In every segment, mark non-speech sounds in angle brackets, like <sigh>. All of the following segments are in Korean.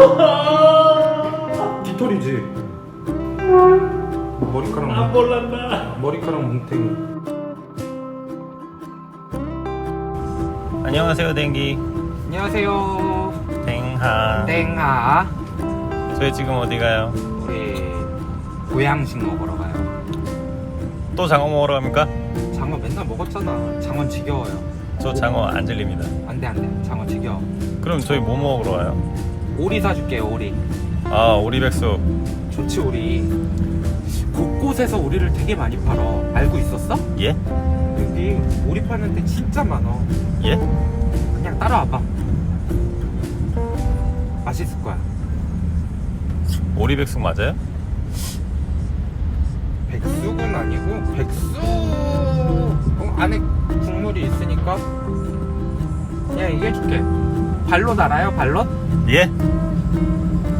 어! 깃털이지. 머리카락 안 뭉- 볼란다. 머리카락 뭉탱이. 안녕하세요, 댕기. 안녕하세요. 댕하. 땡아. 저희 지금 어디 가요? 우리 보양식 먹으러 가요. 또 장어 먹으러 갑니까? 장어 맨날 먹었잖아. 장어 지겨워요. 저 장어 안 질립니다. 안돼 안돼. 장어 지겨워. 그럼 저희 뭐 먹으러 가요? 오리 사줄게요. 오리. 아, 오리백숙. 좋지 오리. 곳곳에서 오리를 되게 많이 팔어. 알고 있었어? 예? 여기 오리 파는 데 진짜 많어. 예? 그냥 따라와봐. 맛있을 거야. 오리백숙 맞아요? 백숙은 아니고 백숙 어, 안에 국물이 있으니까 그냥 얘기해줄게 발롯 알아요 발롯? 예?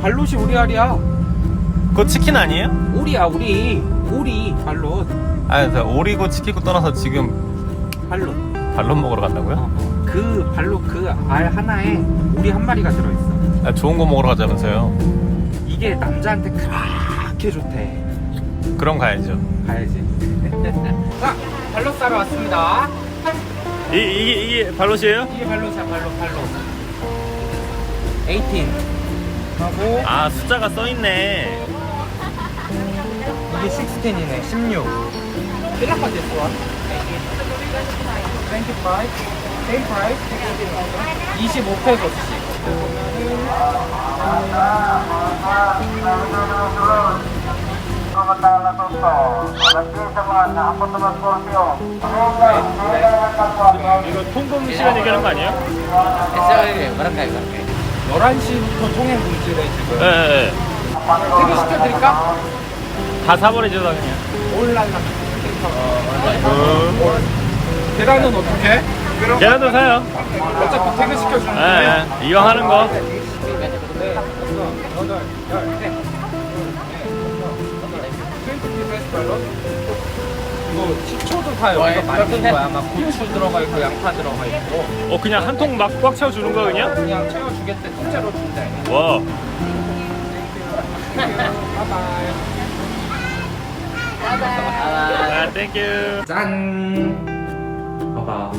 발롯이 우리 알이야 그거 치킨 아니에요? 오리야 오리 오리 발롯 아, 저 오리고 치킨고 떠나서 지금 발롯 발론 먹으러 간다고요? 어, 어. 그 발롯 그 알 하나에 오리 한 마리가 들어있어 아, 좋은 거 먹으러 가자면서요. 이게 남자한테 그렇게 좋대 그럼 가야죠. 가야지 <laughs> 자 발롯 사러 왔습니다 이, 이게, 이게 발롯이에요? 이게 발롯이야 발롯 발롯 18 하고 아, 숫자가 써있네. 이게 16이네 16 필라파 this one. 25 same price 25페소씩 이거 통금 시간 얘기하는 거 아니에요? SR에 그렇게 그렇게 11시부터 통행 금지래 지금 예, 예, 예. 택배 시켜드릴까? 다 사버리죠, 다 그냥. 올랄라 음. 계란은 어떻게? 계란도 사요. 어차피 퇴근 시켜주는데 예, 예. 이왕 하는 거. 식초도 다 여기서 만든 거야. 막 고추 들어가 있고 양파 들어가 있고 어, 그냥 한 통 막 꽉 채워주는 거 그냥? 그냥 채워주겠대. 통째로 준대. 와. 아, 땡큐. 짠. 봐봐.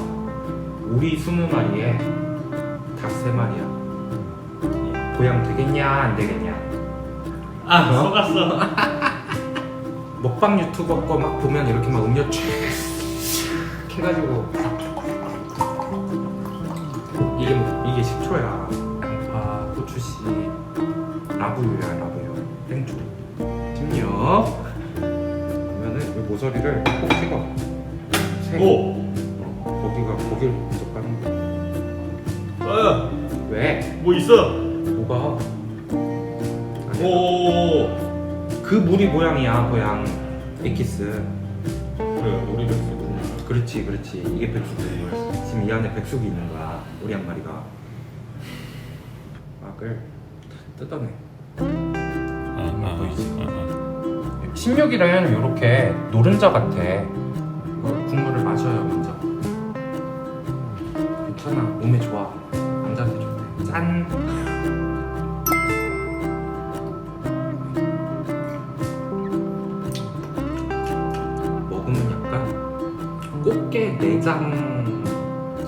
우리 스무 마리에 닭 세 마리야. 고양 되겠냐 안 되겠냐? 아, 어? 속았어. <laughs> 먹방 유튜버 거 막 보면 이렇게 막 음료 쫙 해가지고. 이게 뭐- 이게 식초야. 양파 고추씨. 라브유야 라브유. 땡초. 심력 그러면은 이 모서리를 꼭 찍어 세- 오. 어, 거기가 거기를 먼저 까는 거야 어, 왜? 뭐 있어? 그 무리 모양이야 고양 에키스. 그래, 오리백숙. 그렇지 그렇지. 이게 백숙인 거야. 지금 이 안에 백숙이 있는 거야 오리 한 마리가. 막을 다 뜯어내. 아, 보이지? 신육이는 이렇게 노른자 같아. 이거 국물을 마셔요 먼저. 괜찮아. 몸에 좋아. 남자한테 좋대. 짠 내장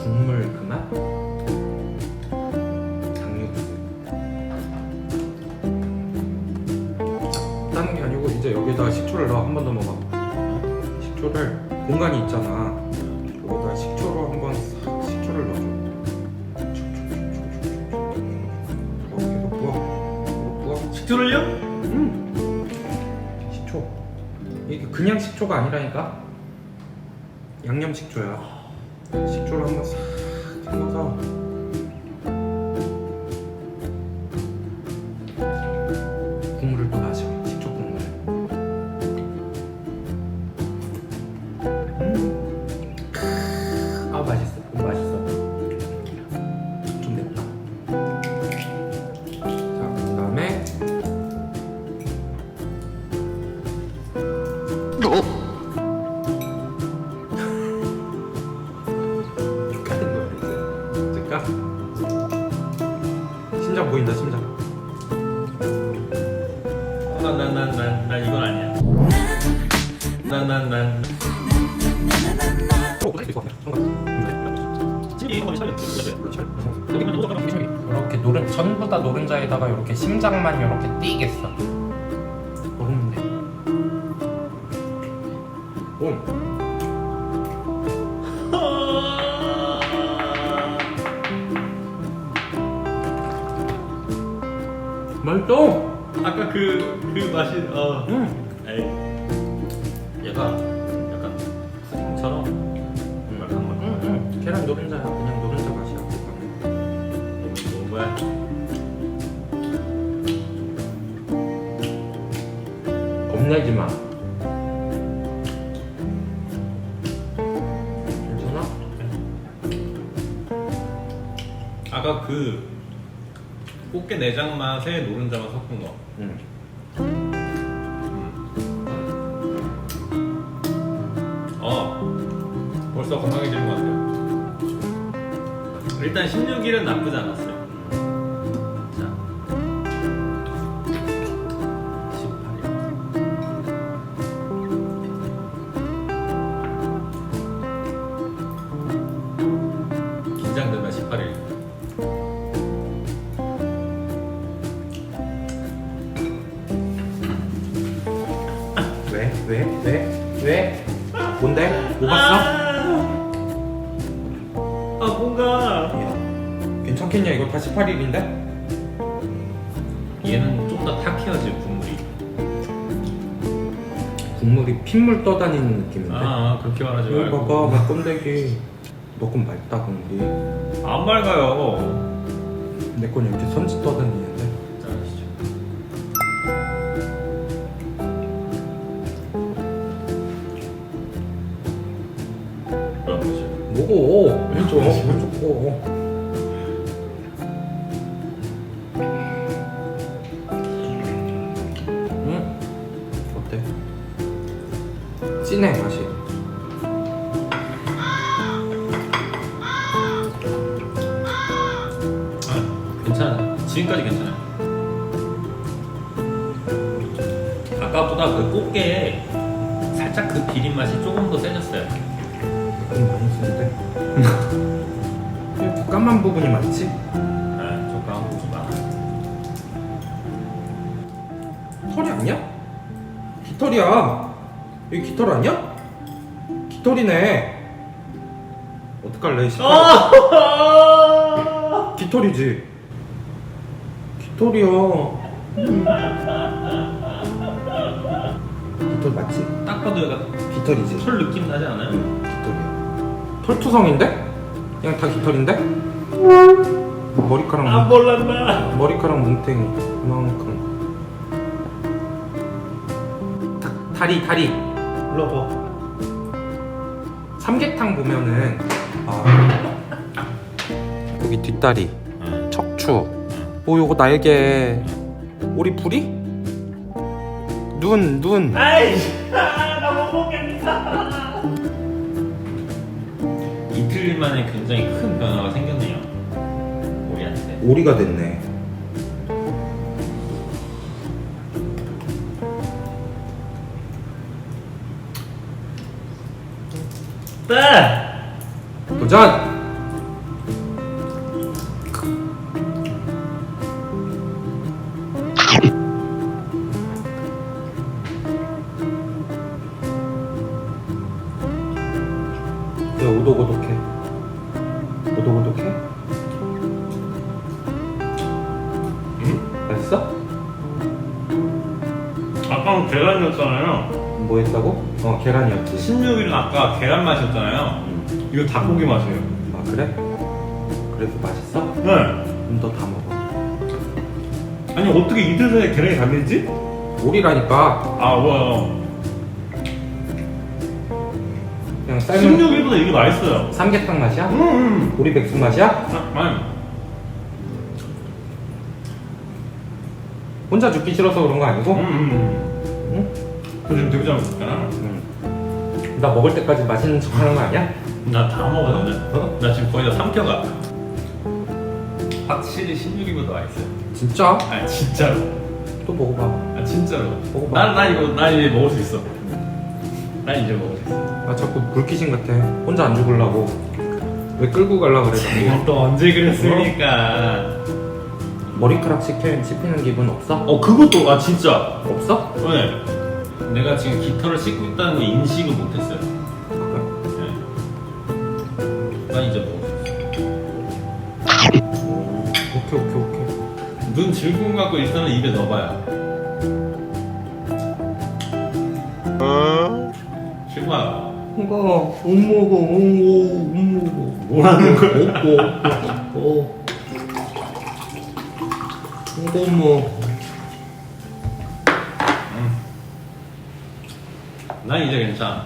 국물 그 맛? 장육수 다는 게 아니고 이제 여기다 식초를 넣어 한 번 더 먹어 식초를 공간이 있잖아 여기다 식초로 한번 싹 식초를 넣어줘 어, 부어 식초를요? 음. 식초 이게 그냥 식초가 아니라니까 양념 식초야 식초를 한번 싹 찍어서 어쩔까? 심장 보인다 심장 난난난 난 이건 아니야. 난난난 이렇게 노른 전부 다 노른자에다가 이렇게 심장만 이렇게 띄겠어. 모르면 돼. 오 맛있어 아까 그 그 맛이 어. 응 에이. 얘가 약간 푸딩처럼 말캉말캉. 응, 응. 계란 노른자야 그냥 노른자 맛이야 뭐야? 겁내지 마 괜찮아? 아까 그 꽃게 내장 맛에 노른자만 섞은 거. 응어 벌써 건강해지는 것 같아요. 일단 16일은 나쁘지 않았어요. 왜? 왜? 왜? 왜? 뭔데? 뭐 봤어? 아 뭔가 야, 괜찮겠냐 이거 다 18일인데? 얘는 좀 더 탁해야지 국물이. 국물이 핏물 떠다니는 느낌인데? 아 그렇게 말하지 이거 말고. 봐봐 막 껌데기 너건 맑다 국물이 안 맑아요. 내 건 이렇게 선지 떠다니 왼쪽 왼쪽 거 응? 어때? 진해 맛이 아, 괜찮아. 지금까지 괜찮아요. 아까보다 그 꽃게에 살짝 그 비린 맛이 조금 더 세졌어요. 많이 쓰는데 까만 부분이 많지? 아, 조금 고수 많아. 털이 아니야? 깃털이야 이게 깃털 아니야? 깃털이네 어떡할래 씨. 깃털이지 깃털이야 깃털 맞지? 딱 봐도 약간 깃털이지 털 느낌 나지 않아요? 깃털이야 털투성인데? 그냥 다 깃털인데? 머리카락 안 뭉- 몰랐나? 머리카락 뭉탱이 이만큼 다, 다리 다리 일로 봐. 삼계탕 보면은 아 여기 뒷다리 응. 척추 오 요거 날개 오리 부리 눈눈 아이씨, 나못 먹겠다. 이틀 만에 굉장히 큰 변화가 생겼네요. 우리한테. 오리가 됐네 네. 도전 계란이었지 16일은 아까 계란 맛이었잖아요. 음. 이거 닭고기 맛이에요. 아 그래? 그래서 맛있어? 네. 그럼 너 다 먹어 아니 어떻게 이틀 사이에 계란이 달리지? 오리라니까 아 뭐야. 그냥 삶은 16일보다 이게 맛있어요. 삼계탕 맛이야? 음. 음. 오리 백숙 맛이야? 아, 아니. 혼자 죽기 싫어서 그런 거 아니고? 음. 음. 응? 저 지금 되게 잘 먹잖아. 응. 나 먹을 때까지 맛있는 척 하는 거 아니야? 나 다 먹었는데. 어? 나 지금 거의 다 삼켜가. 확실히 16이보다 맛있어요. 진짜? 아 진짜로. 또 먹어봐. 아 진짜로. 먹어봐. 난, 난 이거 난 이제 먹을 수 있어. 난 이제 먹을 수 있어. 아 자꾸 불키신 같아. 혼자 안 죽으려고. 왜 끌고 갈라 그래 자꾸. 내가 <laughs> 또 언제 그랬습니까? 머리카락 씹히는, 씹히는 기분 없어? 어 그것도 아 진짜. 없어? 왜? 내가 지금 깃털을 씻고 있다는 거 인식을 못했어요. 그래. 네. 난 이제 있어. 오케이 오케이 오케이. 눈 질끈 갖고 일단은 입에 넣어봐요. 실마. 이거 못 먹어. 못 먹어. 뭐라는 거야? 먹고. 어. 이거 뭐. 난 이제 괜찮아.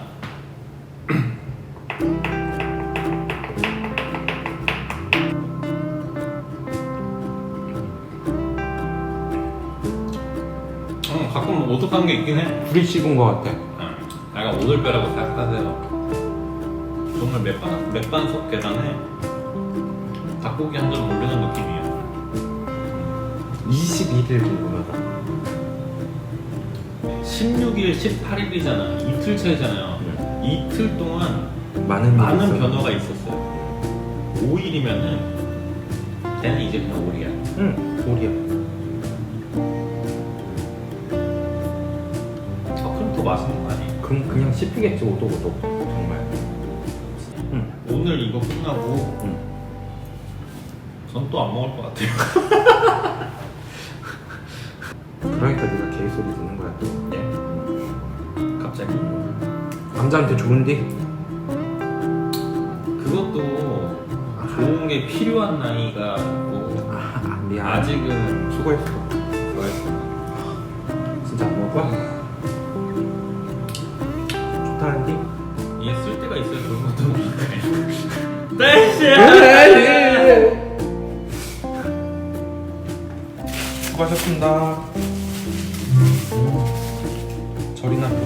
어, 가끔 오독한 게 있긴 해. 불이 식은 거 같아. 어, 약간 오돌뼈라고 생각하세요. 정말 몇반 몇반석 계단에 닭고기 한 점 올리는 느낌이에요. 21일 궁금하다. 16일, 18일이잖아. 이틀 차이잖아요. 이틀 동안 많은 일이 많은 있어. 변화가 있었어요. 5일이면은 걔는 이제 그냥 오리야. 응, 오리야. 아, 그럼 더 맛있는 거 아니에요? 그럼 그냥 씹히겠지 오독오독 정말. 응, 오늘 이거 끝나고 응. 전 또 안 먹을 것 같아요. <laughs> 그러니까 네가 개 소리 듣는 거야 또. 갑자기? 남자한테 좋은데? 그것도 좋은 게 필요한 나이가 있고 아, 아 미안. 아직은 수고했어. 좋아했어. 진짜 뭐 안 먹을 좋다는데? 이게 쓸 때가 있어요 그런 것도 뭔가. 딸씨야. <laughs> 수고하셨습니다. 음. 절이나.